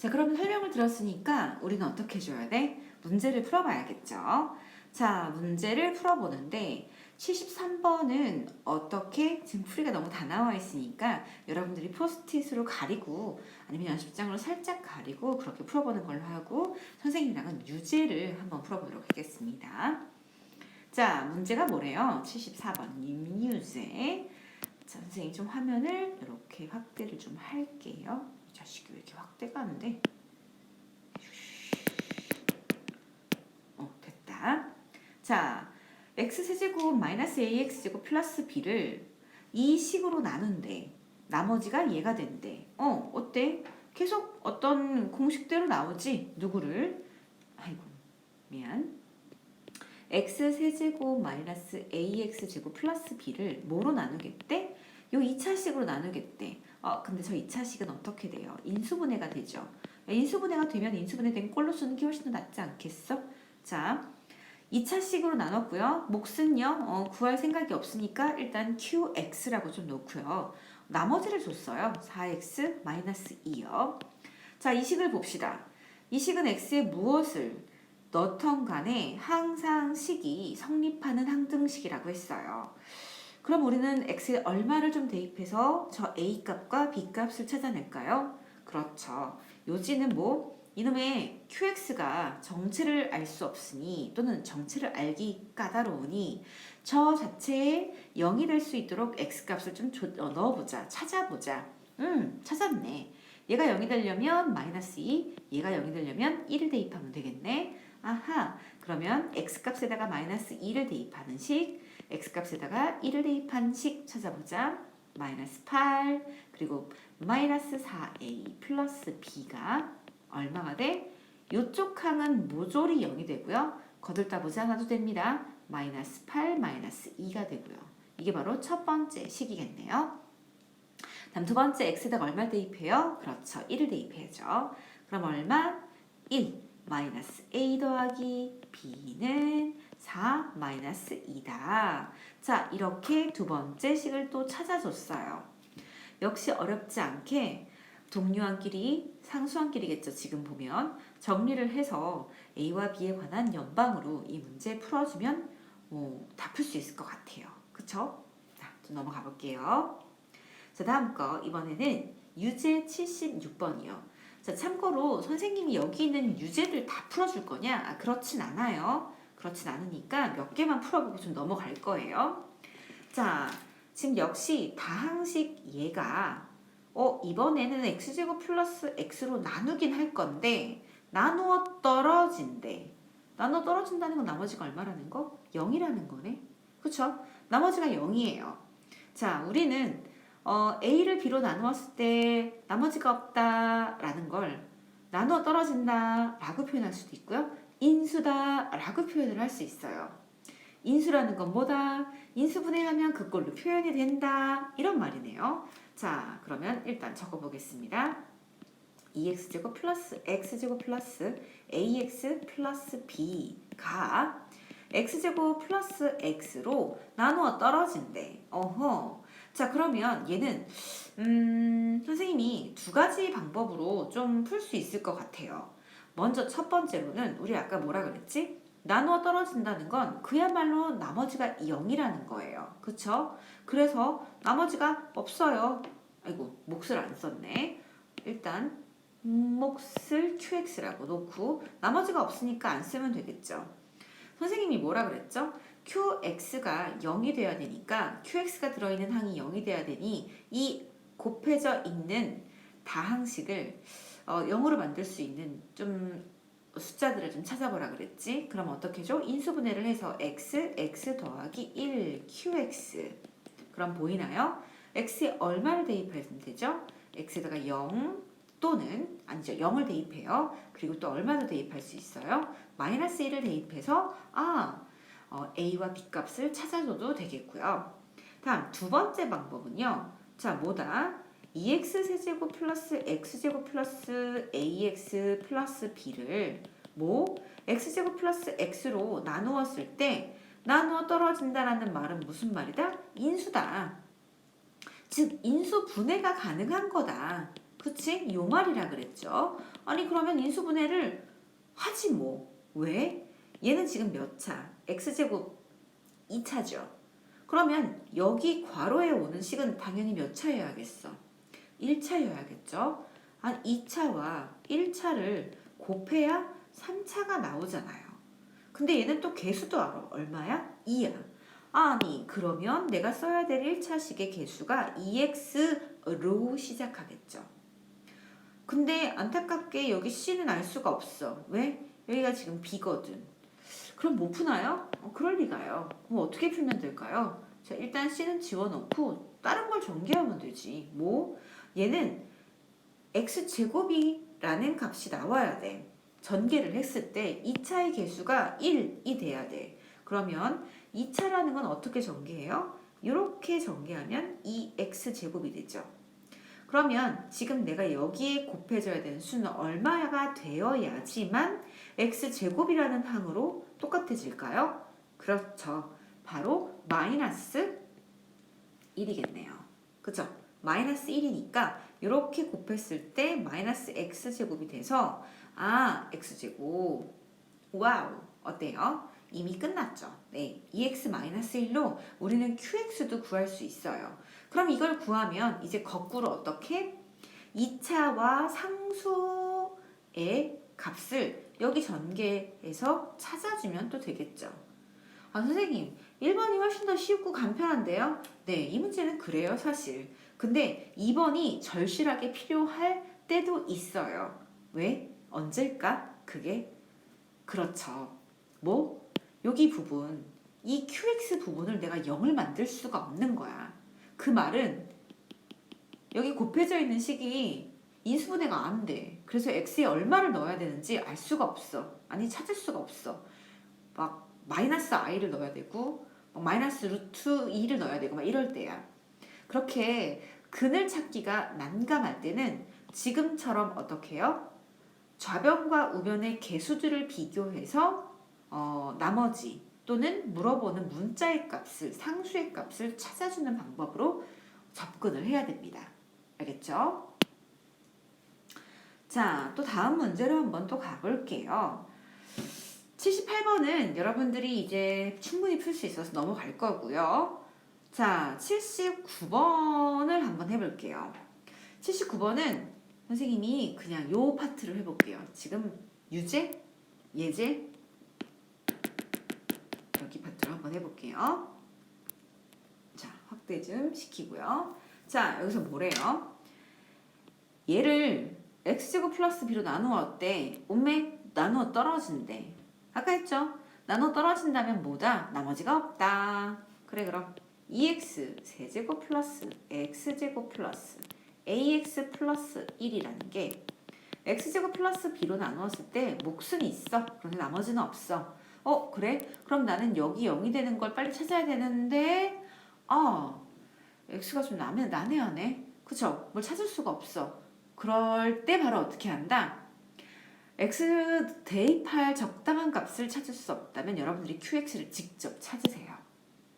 자, 그러면 설명을 들었으니까 우리는 어떻게 해줘야 돼? 문제를 풀어봐야겠죠. 자, 문제를 풀어보는데 73번은 어떻게 지금 풀이가 너무 다 나와 있으니까 여러분들이 포스트잇으로 가리고 아니면 연습장으로 살짝 가리고 그렇게 풀어보는 걸로 하고 선생님이랑은 유제를 한번 풀어보도록 하겠습니다. 자, 문제가 뭐래요? 74번 임유제. 자, 선생님 좀 화면을 이렇게 확대를 좀 할게요. 이 자식이 왜 이렇게 확대가 안 돼? 어, 됐다. 자, x세제곱 마이너스 ax제곱 플러스 b를 이 식으로 나눈대. 나머지가 얘가 된대. 어, 어때? 계속 어떤 공식대로 나오지? 누구를? 아이고, 미안. x 세제곱 마이너스 ax 제곱 플러스 b를 뭐로 나누겠대? 요 2차식으로 나누겠대. 어, 근데 저 2차식은 어떻게 돼요? 인수분해가 되죠. 인수분해가 되면 인수분해된 꼴로 쓰는 게 훨씬 더 낫지 않겠어? 자, 2차식으로 나눴고요. 몫은요, 어, 구할 생각이 없으니까 일단 qx라고 좀 놓고요. 나머지를 줬어요. 4x 마이너스 2요. 자, 이 식을 봅시다. 이 식은 x에 무엇을 넣던 간에 항상 식이 성립하는 항등식이라고 했어요. 그럼 우리는 x에 얼마를 좀 대입해서 저 a 값과 b 값을 찾아낼까요? 그렇죠. 요지는 뭐 이놈의 qx가 정체를 알 수 없으니 또는 정체를 알기 까다로우니 저 자체에 0이 될 수 있도록 x 값을 좀 줘- 어, 넣어보자. 찾아보자. 음, 찾았네. 얘가 0이 되려면 마이너스 2, 얘가 0이 되려면 1을 대입하면 되겠네. 아하, 그러면 x 값에다가 마이너스 2를 대입하는 식, x 값에다가 1을 대입한 식 찾아보자. 마이너스 8, 그리고 마이너스 4a 플러스 b가 얼마가 돼? 요쪽 항은 모조리 0이 되고요. 거들다 보지 않아도 됩니다. 마이너스 8, 마이너스 2가 되고요. 이게 바로 첫 번째 식이겠네요. 다음 두 번째 x에다가 얼마 대입해요? 그렇죠. 1을 대입해야죠. 그럼 얼마? 1 마이너스 a 더하기 b는 4 마이너스 2다. 자, 이렇게 두 번째 식을 또 찾아줬어요. 역시 어렵지 않게 동료한끼리 상수한끼리겠죠. 지금 보면 정리를 해서 a와 b에 관한 연방으로 이 문제 풀어주면 어, 다풀 수 있을 것 같아요. 그쵸? 자, 좀 넘어가 볼게요. 자, 다음 거 이번에는 유제 76번이요. 자, 참고로 선생님이 여기 있는 유제를 다 풀어줄 거냐? 아, 그렇진 않아요. 그렇진 않으니까 몇 개만 풀어보고 좀 넘어갈 거예요. 자, 지금 역시 다항식 얘가 어, 이번에는 x제곱 플러스 x로 나누긴 할 건데 나누어 떨어진대. 나누어 떨어진다는 건 나머지가 얼마라는 거? 0이라는 거네. 그쵸? 나머지가 0이에요. 자, 우리는 어, a를 b로 나누었을 때 나머지가 없다라는 걸 나누어 떨어진다라고 표현할 수도 있고요. 인수다 라고 표현을 할 수 있어요. 인수라는 건 뭐다? 인수분해하면 그걸로 표현이 된다. 이런 말이네요. 자, 그러면 일단 적어보겠습니다. 2x제곱 플러스 x제곱 플러스 ax 플러스 b가 x제곱 플러스 x로 나누어 떨어진대. 어허. 자, 그러면 얘는 음, 선생님이 두 가지 방법으로 좀 풀 수 있을 것 같아요. 먼저 첫 번째로는 우리 아까 뭐라 그랬지? 나누어 떨어진다는 건 그야말로 나머지가 0이라는 거예요. 그쵸? 그래서 나머지가 없어요. 아이고, 몫을 안 썼네. 일단 몫을 qx라고 놓고 나머지가 없으니까 안 쓰면 되겠죠. 선생님이 뭐라 그랬죠? qx가 0이 돼야 되니까 qx가 들어있는 항이 0이 돼야 되니 이 곱해져 있는 다항식을 어, 0으로 만들 수 있는 좀 숫자들을 좀 찾아보라 그랬지? 그럼 어떻게 죠? 인수분해를 해서 x, x 더하기 1, qx 그럼 보이나요? x에 얼마를 대입하면 되죠? x에다가 0 또는 아니죠 0을 대입해요. 그리고 또 얼마를 대입할 수 있어요? 마이너스 1을 대입해서 아 어, a와 b 값을 찾아줘도 되겠고요. 다음 두 번째 방법은요. 자 뭐다? 2x 세제곱 플러스 x제곱 플러스 ax 플러스 b를 뭐 x제곱 플러스 x로 나누었을 때 나누어 떨어진다라는 말은 무슨 말이다? 인수다. 즉 인수 분해가 가능한 거다. 그치? 요 말이라 그랬죠. 아니 그러면 인수 분해를 하지 뭐. 왜? 얘는 지금 몇 차? x제곱 2차죠. 그러면 여기 괄호에 오는 식은 당연히 몇 차여야겠어? 1차여야겠죠. 한 2차와 1차를 곱해야 3차가 나오잖아요. 근데 얘는 또 개수도 알아. 얼마야? 2야. 아니 그러면 내가 써야 될 1차식의 개수가 2x로 시작하겠죠. 근데 안타깝게 여기 c는 알 수가 없어. 왜? 여기가 지금 b거든. 그럼 못 푸나요? 어, 그럴 리가요. 그럼 어떻게 풀면 될까요? 자, 일단 c는 지워놓고 다른 걸 전개하면 되지. 뭐? 얘는 x제곱이 라는 값이 나와야 돼. 전개를 했을 때 2차의 개수가 1이 돼야 돼. 그러면 2차라는 건 어떻게 전개해요? 이렇게 전개하면 2x제곱이 되죠. 그러면 지금 내가 여기에 곱해져야 되는 수는 얼마가 되어야지만 x제곱이라는 항으로 똑같아질까요? 그렇죠. 바로 마이너스 1이겠네요. 그죠? 마이너스 1이니까 이렇게 곱했을 때 마이너스 x제곱이 돼서 아 x제곱 와우 어때요? 이미 끝났죠. 네, 2x-1로 우리는 qx도 구할 수 있어요. 그럼 이걸 구하면 이제 거꾸로 어떻게? 2차와 상수의 값을 여기 전개해서 찾아주면 또 되겠죠. 아, 선생님, 1번이 훨씬 더 쉽고 간편한데요? 네, 이 문제는 그래요, 사실. 근데 2번이 절실하게 필요할 때도 있어요. 왜? 언제일까? 그게? 그렇죠. 뭐? 여기 부분, 이 QX 부분을 내가 0을 만들 수가 없는 거야. 그 말은 여기 곱해져 있는 식이 인수분해가 안 돼. 그래서 x에 얼마를 넣어야 되는지 알 수가 없어. 아니 찾을 수가 없어. 막 마이너스 i를 넣어야 되고 막 마이너스 루트 2를 넣어야 되고 막 이럴 때야. 그렇게 근을 찾기가 난감할 때는 지금처럼 어떻게 해요? 좌변과 우변의 개수들을 비교해서 어, 나머지 또는 물어보는 문자의 값을 상수의 값을 찾아주는 방법으로 접근을 해야 됩니다. 알겠죠? 자, 또 다음 문제로 한번 또 가볼게요. 78번은 여러분들이 이제 충분히 풀 수 있어서 넘어갈 거고요. 자, 79번을 한번 해볼게요. 79번은 선생님이 그냥 요 파트를 해볼게요. 지금 유제, 예제, 여기 파트로 한번 해볼게요. 자, 확대 좀 시키고요. 자, 여기서 뭐래요? 얘를 x제곱 플러스 b로 나누었대. 오메 나누어 떨어진대. 아까 했죠? 나누어 떨어진다면 뭐다? 나머지가 없다. 그래 그럼 2x 세제곱 플러스 x제곱 플러스 ax 플러스 1이라는 게 x제곱 플러스 b로 나누었을 때 몫은 있어. 그런데 나머지는 없어. 어 그래? 그럼 나는 여기 0이 되는 걸 빨리 찾아야 되는데 아 x가 좀 나네, 난해하네. 그쵸? 뭘 찾을 수가 없어. 그럴 때 바로 어떻게 한다? x 대입할 적당한 값을 찾을 수 없다면 여러분들이 qx를 직접 찾으세요.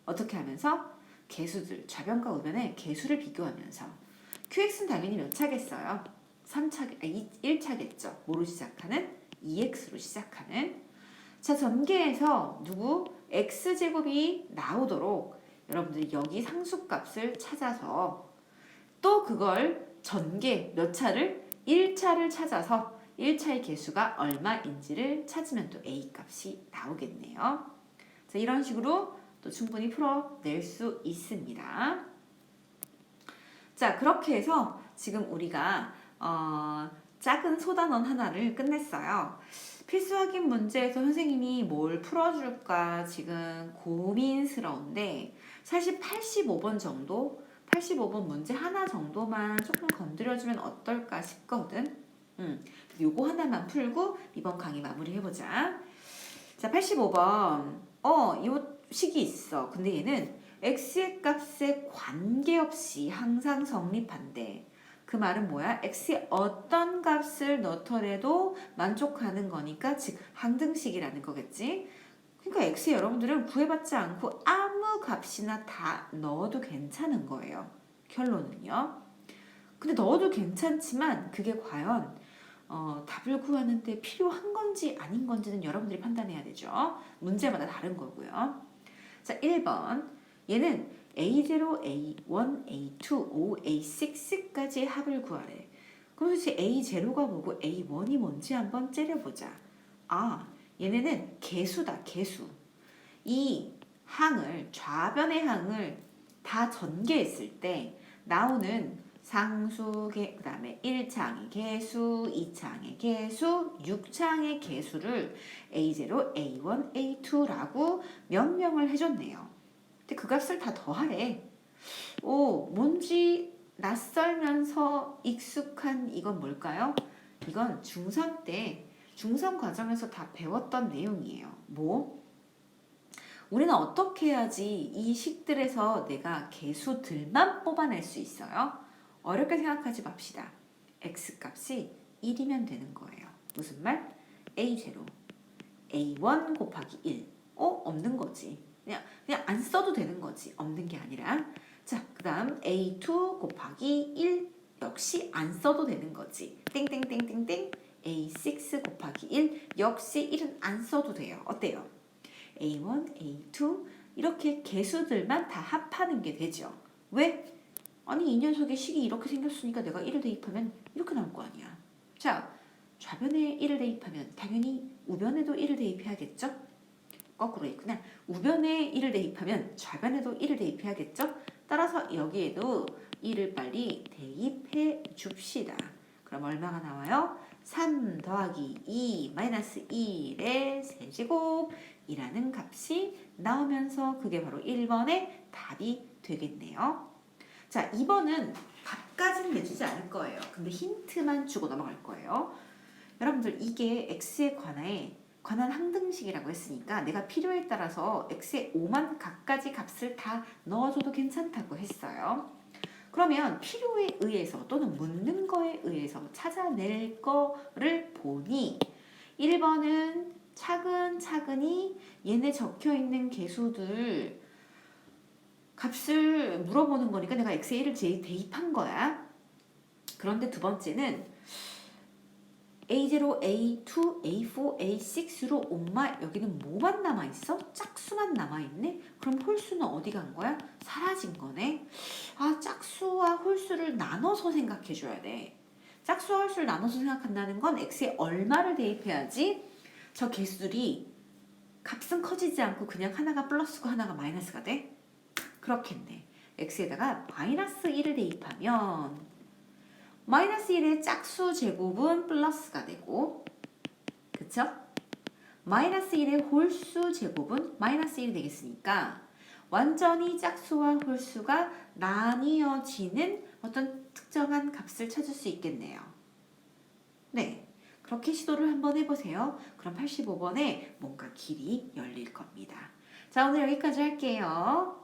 어떻게 하면서? 개수들, 좌변과 우변의 개수를 비교하면서 qx는 당연히 몇 차겠어요? 3차, 아, 1차겠죠. 뭐로 시작하는? 2x로 시작하는 자, 전개해서 누구? x제곱이 나오도록 여러분들이 여기 상수값을 찾아서 또 그걸 전개 몇 차를 1차를 찾아서 1차의 개수가 얼마인지를 찾으면 또 a 값이 나오겠네요. 자, 이런 식으로 또 충분히 풀어낼 수 있습니다. 자, 그렇게 해서 지금 우리가 어, 작은 소단원 하나를 끝냈어요. 필수 확인 문제에서 선생님이 뭘 풀어줄까 지금 고민스러운데 사실 85번 정도 85번 문제 하나 정도만 조금 건드려주면 어떨까 싶거든. 음, 요거 하나만 풀고 이번 강의 마무리 해보자. 자, 85번. 어, 요 식이 있어. 근데 얘는 x의 값에 관계없이 항상 성립한대. 그 말은 뭐야? x에 어떤 값을 넣더라도 만족하는 거니까 즉 항등식이라는 거겠지. 그러니까 x에 여러분들은 구해받지 않고 아무 값이나 다 넣어도 괜찮은 거예요. 결론은요. 근데 넣어도 괜찮지만 그게 과연 어, 답을 구하는데 필요한 건지 아닌 건지는 여러분들이 판단해야 되죠. 문제마다 다른 거고요. 자, 1번. 얘는 A0, A1, A2, O, A6까지 합을 구하래. 그럼 도대체 A0가 뭐고 A1이 뭔지 한번 째려보자. 아, 얘네는 개수다, 개수. 이 항을, 좌변의 항을 다 전개했을 때 나오는 상수, 개, 그 다음에 1창의 개수, 2창의 개수, 6창의 개수를 A0, A1, A2라고 명명을 해줬네요. 근데 그 값을 다 더하래. 오, 뭔지 낯설면서 익숙한 이건 뭘까요? 이건 중3 때, 중3 과정에서 다 배웠던 내용이에요. 뭐? 우리는 어떻게 해야지 이 식들에서 내가 개수들만 뽑아낼 수 있어요? 어렵게 생각하지 맙시다. x 값이 1이면 되는 거예요. 무슨 말? a0, a1 곱하기 1. 어? 없는 거지. 그냥, 그냥 안 써도 되는 거지. 없는 게 아니라. 자, 그 다음 a2 곱하기 1 역시 안 써도 되는 거지. 땡땡땡땡땡 a6 곱하기 1 역시 1은 안 써도 돼요. 어때요? a1, a2 이렇게 개수들만 다 합하는 게 되죠. 왜? 아니 이 녀석의 식이 이렇게 생겼으니까 내가 1을 대입하면 이렇게 나올 거 아니야. 자, 좌변에 1을 대입하면 당연히 우변에도 1을 대입해야겠죠? 거꾸로 있구나. 우변에 1을 대입하면 좌변에도 1을 대입해야겠죠? 따라서 여기에도 1을 빨리 대입해 줍시다. 그럼 얼마가 나와요? 3 더하기 2 마이너스 1의 세제곱이라는 값이 나오면서 그게 바로 1번의 답이 되겠네요. 자, 2번은 값까지는 내주지 않을 거예요. 근데 힌트만 주고 넘어갈 거예요. 여러분들 이게 x에 관해 관한 항등식이라고 했으니까 내가 필요에 따라서 x의 5만 각가지 값을 다 넣어줘도 괜찮다고 했어요. 그러면 필요에 의해서 또는 묻는 거에 의해서 찾아낼 거를 보니 1번은 차근차근히 얘네 적혀 있는 개수들 값을 물어보는 거니까 내가 x에 1을 대입한 거야. 그런데 두 번째는 A0, A2, A4, A6로 엄마 여기는 뭐만 남아있어? 짝수만 남아있네? 그럼 홀수는 어디 간 거야? 사라진 거네? 아 짝수와 홀수를 나눠서 생각해 줘야 돼. 짝수와 홀수를 나눠서 생각한다는 건 x에 얼마를 대입해야지 저 개수들이 값은 커지지 않고 그냥 하나가 플러스고 하나가 마이너스가 돼? 그렇겠네. x에다가 마이너스 1을 대입하면 마이너스 1의 짝수 제곱은 플러스가 되고 그쵸? 마이너스 1의 홀수 제곱은 마이너스 1이 되겠으니까 완전히 짝수와 홀수가 나뉘어지는 어떤 특정한 값을 찾을 수 있겠네요. 네. 그렇게 시도를 한번 해보세요. 그럼 85번에 뭔가 길이 열릴 겁니다. 자, 오늘 여기까지 할게요.